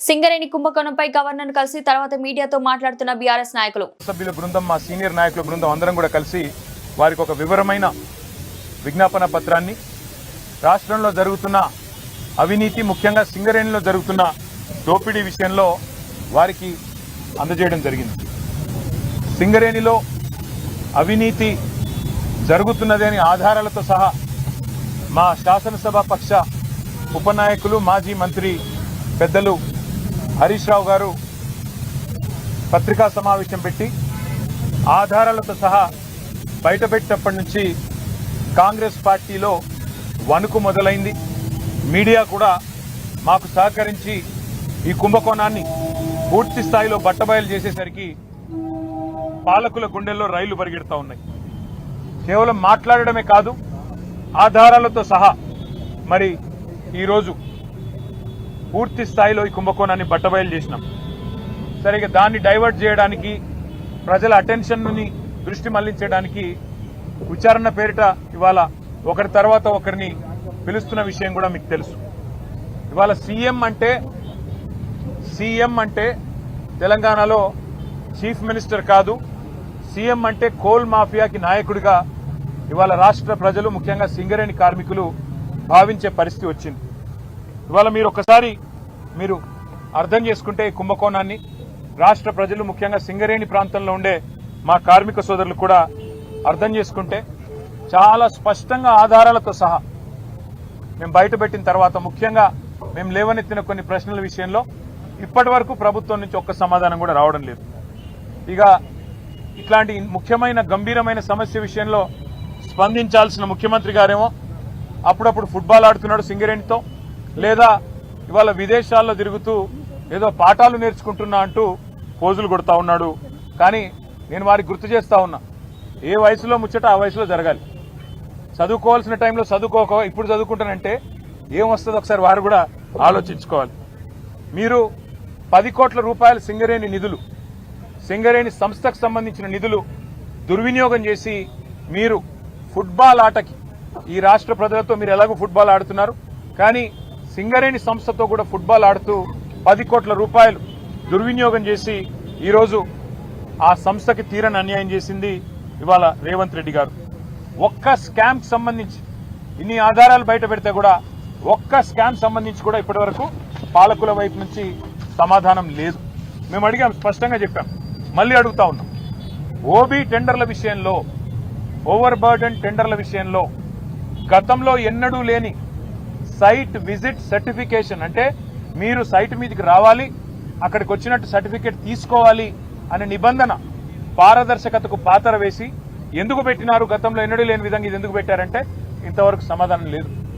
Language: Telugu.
సింగరేణి కుంభకోణంపై గవర్నర్ కలిసి తర్వాత మీడియాతో మాట్లాడుతున్న బీఆర్ఎస్ నాయకులు. సభ్యుల బృందం మా సీనియర్ నాయకుల బృందం అందరం కూడా కలిసి వారికి ఒక వివరమైన విజ్ఞాపన పత్రాన్ని రాష్ట్రంలో జరుగుతున్న అవినీతి ముఖ్యంగా సింగరేణిలో జరుగుతున్న దోపిడీ విషయంలో వారికి అందజేయడం జరిగింది. సింగరేణిలో అవినీతి జరుగుతున్నదని ఆధారాలతో సహా మా శాసనసభ పక్ష ఉపనాయకులు మాజీ మంత్రి పెద్దలు హరీష్ రావు గారు పత్రికా సమావేశం పెట్టి ఆధారాలతో సహా బయటపెట్టినప్పటి నుంచి కాంగ్రెస్ పార్టీలో వణుకు మొదలైంది. మీడియా కూడా మాకు సహకరించి ఈ కుంభకోణాన్ని పూర్తి స్థాయిలో బట్టబయలు చేసేసరికి పాలకుల గుండెల్లో రైళ్ళు పరిగెడతా ఉన్నాయి. కేవలం మాట్లాడడమే కాదు ఆధారాలతో సహా మరి ఈరోజు పూర్తి స్థాయిలో ఈ కుంభకోణాన్ని బట్టబయలు చేసినాం. సరిగా దాన్ని డైవర్ట్ చేయడానికి ప్రజల అటెన్షన్ని దృష్టి మళ్ళించడానికి విచారణ పేరిట ఇవాళ ఒకరి తర్వాత ఒకరిని పిలుస్తున్న విషయం కూడా మీకు తెలుసు. ఇవాళ సీఎం అంటే సీఎం అంటే తెలంగాణలో చీఫ్ మినిస్టర్ కాదు. సీఎం అంటే కోల్ మాఫియాకి నాయకుడిగా ఇవాళ రాష్ట్ర ప్రజలు ముఖ్యంగా సింగరేణి కార్మికులు భావించే పరిస్థితి వచ్చింది. ఇవాళ మీరు ఒకసారి మీరు అర్థం చేసుకుంటే ఈ కుంభకోణాన్ని. రాష్ట్ర ప్రజలు ముఖ్యంగా సింగరేణి ప్రాంతంలో ఉండే మా కార్మిక సోదరులు కూడా అర్థం చేసుకుంటే చాలా స్పష్టంగా ఆధారాలతో సహా మేము బయటపెట్టిన తర్వాత ముఖ్యంగా మేము లేవనెత్తిన కొన్ని ప్రశ్నల విషయంలో ఇప్పటి వరకు ప్రభుత్వం నుంచి ఒక్క సమాధానం కూడా రావడం లేదు. ఇక ఇట్లాంటి ముఖ్యమైన గంభీరమైన సమస్య విషయంలో స్పందించాల్సిన ముఖ్యమంత్రి గారేమో అప్పుడప్పుడు ఫుట్బాల్ ఆడుతున్నాడు సింగరేణితో లేదా ఇవాళ విదేశాల్లో తిరుగుతూ ఏదో పాఠాలు నేర్చుకుంటున్నా అంటూ పోజులు కొడతా ఉన్నాడు. కానీ నేను వారికి గుర్తు చేస్తా ఉన్నా ఏ వయసులో ముచ్చట ఆ వయసులో జరగాలి. చదువుకోవాల్సిన టైంలో చదువుకోక ఇప్పుడు చదువుకుంటానంటే ఏం వస్తుందో ఒకసారి వారు కూడా ఆలోచించుకోవాలి. మీరు పది కోట్ల రూపాయల సింగరేణి నిధులు సింగరేణి సంస్థకు సంబంధించిన నిధులు దుర్వినియోగం చేసి మీరు ఫుట్బాల్ ఆటకి ఈ రాష్ట్ర ప్రజలతో మీరు ఎలాగో ఫుట్బాల్ ఆడుతున్నారు. కానీ సింగరేణి సంస్థతో కూడా ఫుట్బాల్ ఆడుతూ పది కోట్ల రూపాయలు దుర్వినియోగం చేసి ఈరోజు ఆ సంస్థకి తీరని అన్యాయం చేసింది ఇవాళ రేవంత్ రెడ్డి గారు. ఒక్క స్కామ్ సంబంధించి ఇన్ని ఆధారాలు బయట పెడితే కూడా ఒక్క స్కామ్ సంబంధించి కూడా ఇప్పటివరకు పాలకుల వైపు నుంచి సమాధానం లేదు. మేము అడిగాం స్పష్టంగా చెప్పాం. మళ్ళీ అడుగుతా ఉన్నాం. ఓబీ టెండర్ల విషయంలో ఓవర్ బర్డెన్ టెండర్ల విషయంలో గతంలో ఎన్నడూ లేని సైట్ విజిట్ సర్టిఫికేషన్. అంటే మీరు సైట్ మీదకి రావాలి అక్కడికి వచ్చినట్టు సర్టిఫికేట్ తీసుకోవాలి అనే నిబంధన పారదర్శకతకు పాతర వేసి ఎందుకు పెట్టినారు? గతంలో ఎన్నడూ లేని విధంగా ఇది ఎందుకు పెట్టారంటే ఇంతవరకు సమాధానం లేదు.